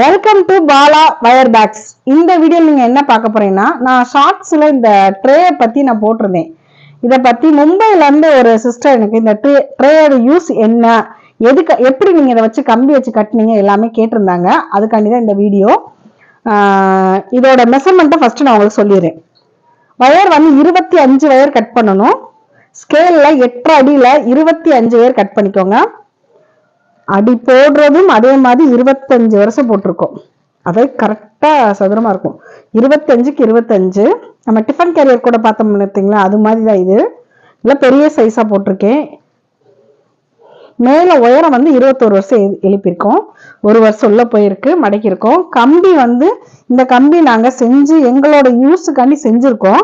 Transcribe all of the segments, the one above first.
Welcome to Bala wire bags இந்த video நீங்க என்ன பார்க்க போறீங்கன்னா நான் ஷார்ட்ஸ்ல இந்த ட்ரேயை பத்தி நான் போட்டிருந்தேன். இதை பத்தி மும்பைல இருந்து ஒரு சிஸ்டர் எனக்கு இந்த ட்ரே ட்ரேயோட யூஸ் என்ன எதுக்கு எப்படி நீங்க இதை வச்சு கம்பி வச்சு கட்டுனீங்க எல்லாமே கேட்டிருந்தாங்க. அதுக்காண்டி தான் இந்த வீடியோ இதோட மெஷர்மெண்ட்டை ஃபர்ஸ்ட் நான் உங்களுக்கு சொல்லிடுறேன். வயர் வந்து இருபத்தி அஞ்சு வயர் கட் பண்ணணும். ஸ்கேல்ல எட்டு அடியில இருபத்தி அஞ்சு வயர் கட் பண்ணிக்கோங்க. அடி போடுறதும் அதே மாதிரி இருபத்தஞ்சு வருஷம் போட்டிருக்கோம். அதே கரெக்டாக சதுரமா இருக்கும். இருபத்தஞ்சுக்கு இருபத்தஞ்சு. நம்ம டிஃபன் கேரியர் கூட பார்த்தோம் பார்த்தீங்களா அது மாதிரி தான் இது. இல்லை பெரிய சைஸாக போட்டிருக்கேன். மேலே உயரம் வந்து இருபத்தோரு வருஷம் எழு- எழுப்பியிருக்கோம். ஒரு வருஷம் உள்ளே போயிருக்கு மடக்கியிருக்கோம். கம்பி வந்து இந்த கம்பி நாங்கள் செஞ்சு எங்களோட யூஸுக்காண்டி செஞ்சுருக்கோம்.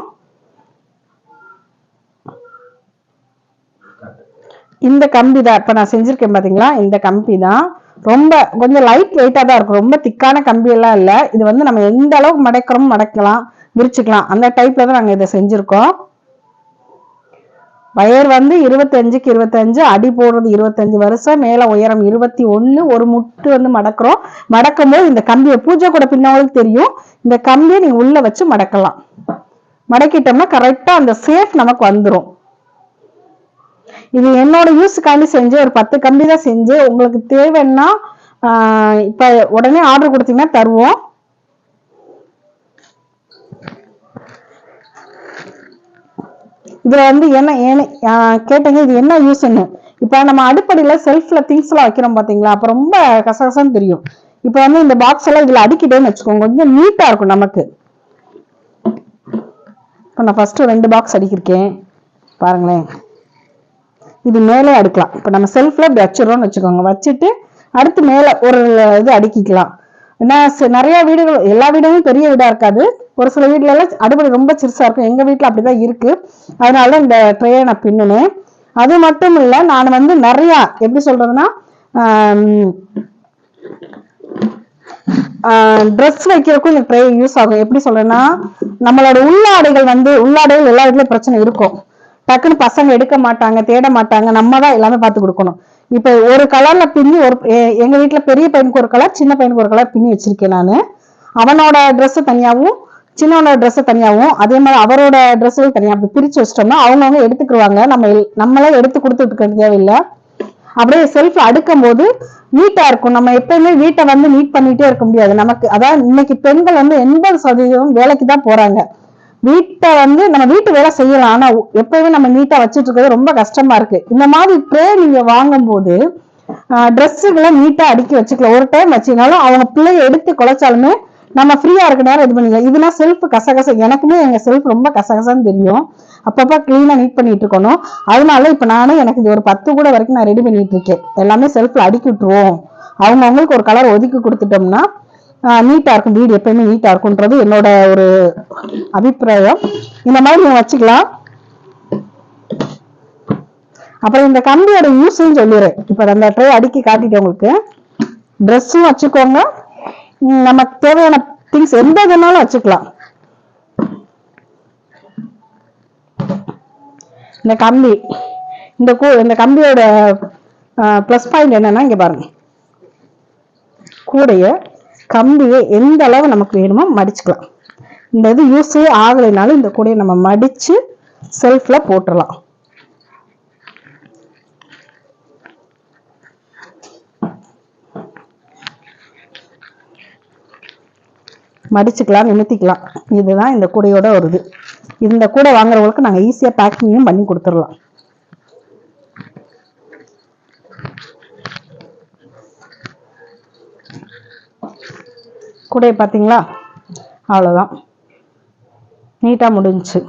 இந்த கம்பி தான் இப்ப நான் செஞ்சிருக்கேன் பாத்தீங்களா? இந்த கம்பி தான். ரொம்ப கொஞ்சம் லைட் வெயிட்டா தான் இருக்கும். ரொம்ப திக்கான கம்பி எல்லாம் இல்ல. இது வந்து நம்ம எந்த அளவுக்கு மடக்கிறோமோ மடக்கலாம் விரிச்சுக்கலாம். அந்த டைப்ல தான் நாங்க இதை செஞ்சிருக்கோம். வயர் வந்து இருபத்தஞ்சுக்கு இருபத்தஞ்சு அடி போடுறது இருபத்தஞ்சு வருஷம் மேல உயரம் இருபத்தி ஒண்ணு ஒரு முட்டு வந்து மடக்கிறோம். மடக்கும் போது இந்த கம்பியை பூஜை கூட பின்னவங்களுக்கு தெரியும். இந்த கம்பியை நீங்க உள்ள வச்சு மடக்கலாம். மடக்கிட்டோம்னா கரெக்டா அந்த சேஃப் நமக்கு வந்துடும் இது என்னோட யூஸுக்காண்டி செஞ்சு ஒரு பத்து கம்பி தான் செஞ்சு உங்களுக்கு தேவைன்னா இப்போ இப்ப உடனே ஆர்டர் கொடுத்தீங்கன்னா தருவோம். இதுல வந்து என்ன ஏன்னு கேட்டீங்க இது என்ன யூஸ்ன்னு இப்ப நம்ம அடிப்படையில் செல்ஃப்ல திங்ஸ் எல்லாம் வைக்கிறோம் பாத்தீங்களா? அப்ப ரொம்ப கசகசன்னு தெரியும். இப்ப வந்து இந்த பாக்ஸ் எல்லாம் இதுல அடிக்கிட்டேன்னு வச்சுக்கோங்க. கொஞ்சம் நீட்டா இருக்கும் நமக்கு. இப்ப நான் ஃபர்ஸ்ட் ரெண்டு பாக்ஸ் அடிக்கிருக்கேன் பாருங்களேன். இது மேலே அடுக்கலாம். இப்போ நம்ம செல்ஃபில் இப்படி வச்சிடறோம்னு வச்சுக்கோங்க. வச்சுட்டு அடுத்து மேலே ஒரு இது அடுக்கிக்கலாம். ஏன்னா நிறைய வீடுகள் எல்லா வீடுமே பெரிய வீடாக இருக்காது. ஒரு சில வீட்ல எல்லாம் அடுப்படி ரொம்ப சிறுசாக இருக்கும். எங்கள் வீட்டில் அப்படி தான் இருக்குது அதனால தான் இந்த ட்ரேயை நான் பின்னுனேன். அது மட்டும் இல்லை நான் வந்து நிறையா எப்படி சொல்கிறதுனா ட்ரெஸ் வைக்கிறதுக்கும் இந்த ட்ரே யூஸ் ஆகும். எப்படி சொல்றேன்னா நம்மளோட உள்ளாடைகள் வந்து உள்ளாடைகள் எல்லா வீட்லேயும் பிரச்சனை இருக்கும். டக்குன்னு பசங்க எடுக்க மாட்டாங்க தேட மாட்டாங்க நம்ம தான் எல்லாமே பார்த்து கொடுக்கணும். இப்ப ஒரு கலர்ல பின்னி ஒரு எங்க வீட்டுல பெரிய பையனுக்கு ஒரு கலர் சின்ன பையனுக்கு ஒரு கலர் பின்னி வச்சிருக்கேன் நானு. அவனோட Dress தனியாவும் சின்னவனோட Dress தனியாவும் அதே மாதிரி அவரோட ட்ரெஸ்ஸுகள் தனியா அப்படி பிரிச்சு வச்சிட்டோம்னா அவங்கவுங்க எடுத்துக்கிடுவாங்க நம்ம நம்மளே எடுத்து கொடுத்துட்டு இருக்க தேவையில்லை. அப்படியே செல்ஃப் அடுக்கும் போது நீட்டா இருக்கும். நம்ம எப்பயுமே வீட்டை வந்து நீட் பண்ணிட்டே இருக்க முடியாது. நமக்கு அதாவது இன்னைக்கு பெண்கள் வந்து எண்பது சதவீதம் வேலைக்கு தான் போறாங்க. வீட்டை வந்து நம்ம வீட்டு வேலை செய்யலாம். ஆனா எப்பயுமே நம்ம நீட்டா வச்சுட்டு இருக்கிறது ரொம்ப கஷ்டமா இருக்கு. இந்த மாதிரி ட்ரே நீங்க வாங்கும்போது ட்ரெஸ்ஸுகளை நீட்டா அடுக்கி வச்சுக்கலாம். ஒரு டைம் வச்சீங்கனாலும் அவங்க பிள்ளைய எடுத்து குலைச்சாலுமே நம்ம ஃப்ரீயா இருக்க நேரம் இது பண்ணிக்கலாம். இதுனா செல்ஃப் கசகச. எனக்குமே எங்க செல்ஃப் ரொம்ப கசகசன்னு தெரியும். அப்பப்ப கிளீனா நீட் பண்ணிட்டு இருக்கணும். அதனால இப்ப நானும் எனக்கு இது ஒரு பத்து கூட வரைக்கும் நான் ரெடி பண்ணிட்டு இருக்கேன். எல்லாமே செல்ஃப்ல அடுக்கி விட்டுருவோம். அவங்க அவங்களுக்கு ஒரு கலர் ஒதுக்கி கொடுத்துட்டோம்னா நீட்டாக இருக்கும். வீடு எப்பயுமே நீட்டாக இருக்கும்ன்றது என்னோட ஒரு அபிப்பிராயம். இந்த மாதிரி நீங்கள் வச்சுக்கலாம். அப்புறம் இந்த கம்பியோட யூஸ்ன்னு சொல்லிடுறேன். இப்போ அந்த ட்ரே அடுக்கி காட்டிட்டேன் உங்களுக்கு. ட்ரெஸ்ஸும் வச்சுக்கோங்க. நமக்கு தேவையான திங்ஸ் எந்த இதுனாலும் வச்சுக்கலாம். இந்த கம்பி. இந்த கூ இந்த கம்பியோட ப்ளஸ் பாயிண்ட் என்னன்னா இங்கே பாருங்க. கூடைய கம்பியை எந்த அளவு நமக்கு வேணுமோ மடிச்சுக்கலாம். இந்த இது யூஸே ஆகலைனாலும் இந்த கூடையை நம்ம மடிச்சு செல்ஃபில் போட்டுடலாம் மடிச்சுக்கலாம் நிமித்திக்கலாம். இதுதான் இந்த கூடையோட ஒரு இது. இந்த கூடை வாங்குறவங்களுக்கு நாங்கள் ஈஸியாக பேக்கிங்கும் பண்ணி கொடுத்துடலாம். கூடைய பார்த்தீங்களா? அவ்வளோதான் நீட்டாக முடிஞ்சுச்சு.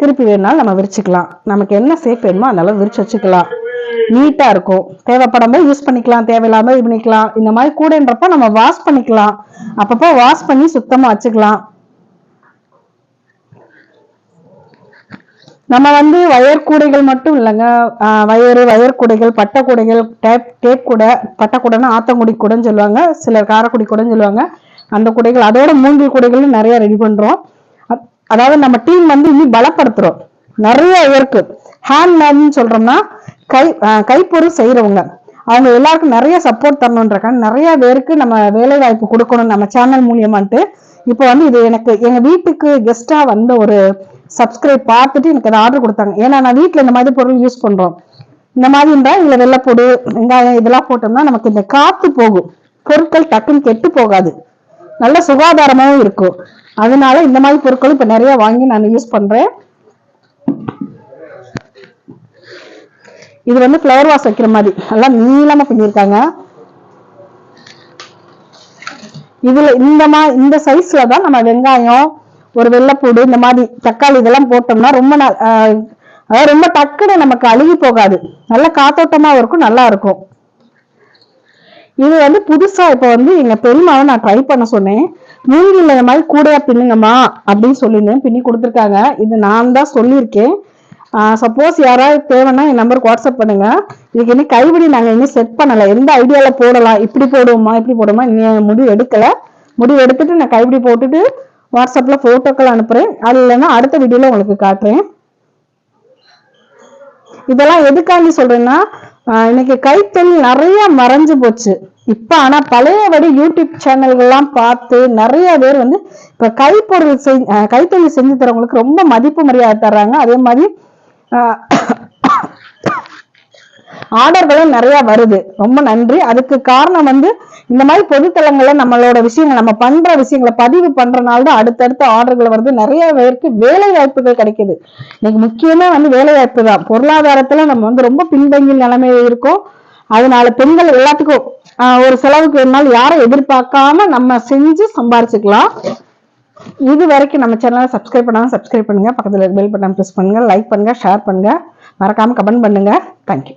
திருப்பி வேணுனாலும் நம்ம விரிச்சுக்கலாம். நமக்கு என்ன சேஃப் வேணுமோ அதனால விரிச்சு வச்சுக்கலாம். நீட்டா இருக்கும். தேவைப்படும் போது யூஸ் பண்ணிக்கலாம். தேவையில்லாமல் இது பண்ணிக்கலாம். இந்த மாதிரி கூடன்றப்போ நம்ம வாஷ் பண்ணிக்கலாம். அப்பப்போ வாஷ் பண்ணி சுத்தமா வச்சுக்கலாம். நம்ம வந்து வயர் கூடைகள் மட்டும் இல்லைங்க. வயறு வயர் கூடைகள் பட்டை கூடைகள் டேப் டேப் கூடை பட்டை கூடைன்னா ஆத்தங்குடி கூடைன்னு சொல்லுவாங்க. சிலர் காரக்குடி கூடைன்னு சொல்லுவாங்க. அந்த கூடைகள் அதோட மூங்கில் கூடைகளும் நிறைய ரெடி பண்ணுறோம் அதாவது நம்ம டீம் வந்து இன்னும் பலப்படுத்துகிறோம் நிறைய இருக்கு ஹேண்ட் மேட்னு சொல்றோம்னா கை கைப்பொருள் செய்கிறவங்க அவங்க எல்லாருக்கும் நிறைய சப்போர்ட் தரணுன்றக்காக நிறைய பேருக்கு நம்ம வேலை வாய்ப்பு கொடுக்கணும் நம்ம சேனல் மூலியமான்ட்டு இப்போ வந்து இது எனக்கு எங்கள் வீட்டுக்கு கெஸ்ட்டாக வந்த ஒரு சப்ஸ்கிரைப் பார்த்துட்டு எனக்கு அதை ஆர்டர் கொடுத்தாங்க. ஏன்னா நான் வீட்டில் இந்த மாதிரி பொருள் யூஸ் பண்றோம். இந்த மாதிரி இருந்தா இதுல வெள்ளைப்பூடு வெங்காயம் இதெல்லாம் போட்டோம்னா நமக்கு இந்த காத்து போகும். பொருட்கள் டக்குன்னு கெட்டு போகாது. நல்ல சுகாதாரமாவும் இருக்கும். அதனால இந்த மாதிரி பொருட்கள் இப்போ நிறைய வாங்கி நான் யூஸ் பண்றேன். இது வந்து ஃப்ளவர் வாஸ் வைக்கிற மாதிரி. நல்லா நீளமா பண்ணியிருக்காங்க. இதுல இந்த மா இந்த சைஸ்ல தான் நம்ம வெங்காயம் ஒரு வெள்ளைப்பூடு இந்த மாதிரி தக்காளி இதெல்லாம் போட்டோம்னா ரொம்ப நாள் அதாவது ரொம்ப டக்குன்னு நமக்கு அழுகி போகாது. நல்ல காத்தோட்டமா இருக்கும் நல்லா இருக்கும். இது வந்து புதுசா இப்ப வந்து எங்க பெரியமாவை நான் ட்ரை பண்ண சொன்னேன். மூங்கில இந்த மாதிரி கூடையா பின்னுங்கம்மா அப்படின்னு சொல்லியிருந்தேன் பின்னி கொடுத்துருக்காங்க. இது நான் தான் சொல்லியிருக்கேன். சப்போஸ் யாராவது தேவைன்னா என் நம்பருக்கு வாட்ஸ்அப் பண்ணுங்க. இதுக்கு இன்னும் கைவிடி நாங்க இன்னும் செட் பண்ணல. எந்த ஐடியால போடலாம்? இப்படி போடுவோமா? இப்படி போடுவோமா? நீ முடிவு எடுக்கல. முடிவு எடுத்துட்டு நான் கைவிடி போட்டுட்டு வாட்ஸ்அப்பில் ஃபோட்டோக்கள் அனுப்புகிறேன் அது இல்லைன்னா அடுத்த வீடியோவில் உங்களுக்கு காட்டுறேன். இதெல்லாம் எதுக்காண்டி சொல்கிறேன்னா இன்னைக்கு கைத்தொழில் நிறைய மறைஞ்சு போச்சு. இப்போ ஆனால் பழையபடி யூடியூப் சேனல்கள்லாம் பார்த்து நிறைய பேர் வந்து இப்போ கைப்பொருள் செய் கைத்தொழில் செஞ்சு தரவங்களுக்கு ரொம்ப மதிப்பு மரியாதை தர்றாங்க. அதே மாதிரி ஆர்டர்களும் நிறைய வருது. ரொம்ப நன்றி. அதுக்கு காரணம் வந்து இந்த மாதிரி பொதுத்தளங்கள்ல நம்மளோட விஷயங்கள் நம்ம பண்ற விஷயங்களை பதிவு பண்றதுனால தான் அடுத்தடுத்த ஆர்டர்கள் வருது. நிறைய பேருக்கு வேலை வாய்ப்புகள் கிடைக்குது. இன்னைக்கு முக்கியமா வந்து வேலை வாய்ப்பு தான். பொருளாதாரத்துல நம்ம வந்து ரொம்ப பின்தங்கிய நிலைமையில இருக்கோம். அதனால பெண்கள் எல்லாத்துக்கும் ஒரு செலவுக்கு வேணுனாலும் யாரை எதிர்பார்க்காம நம்ம செஞ்சு சம்பாரிச்சுக்கலாம். இது வரைக்கும் நம்ம சேனலை சப்ஸ்கிரைப் பண்ணாம சப்ஸ்கிரைப் பண்ணுங்க. பக்கத்தில் பெல் பட்டன் ப்ரெஸ் பண்ணுங்க. லைக் பண்ணுங்க. ஷேர் பண்ணுங்க. மறக்காம கமெண்ட் பண்ணுங்க. தேங்க்யூ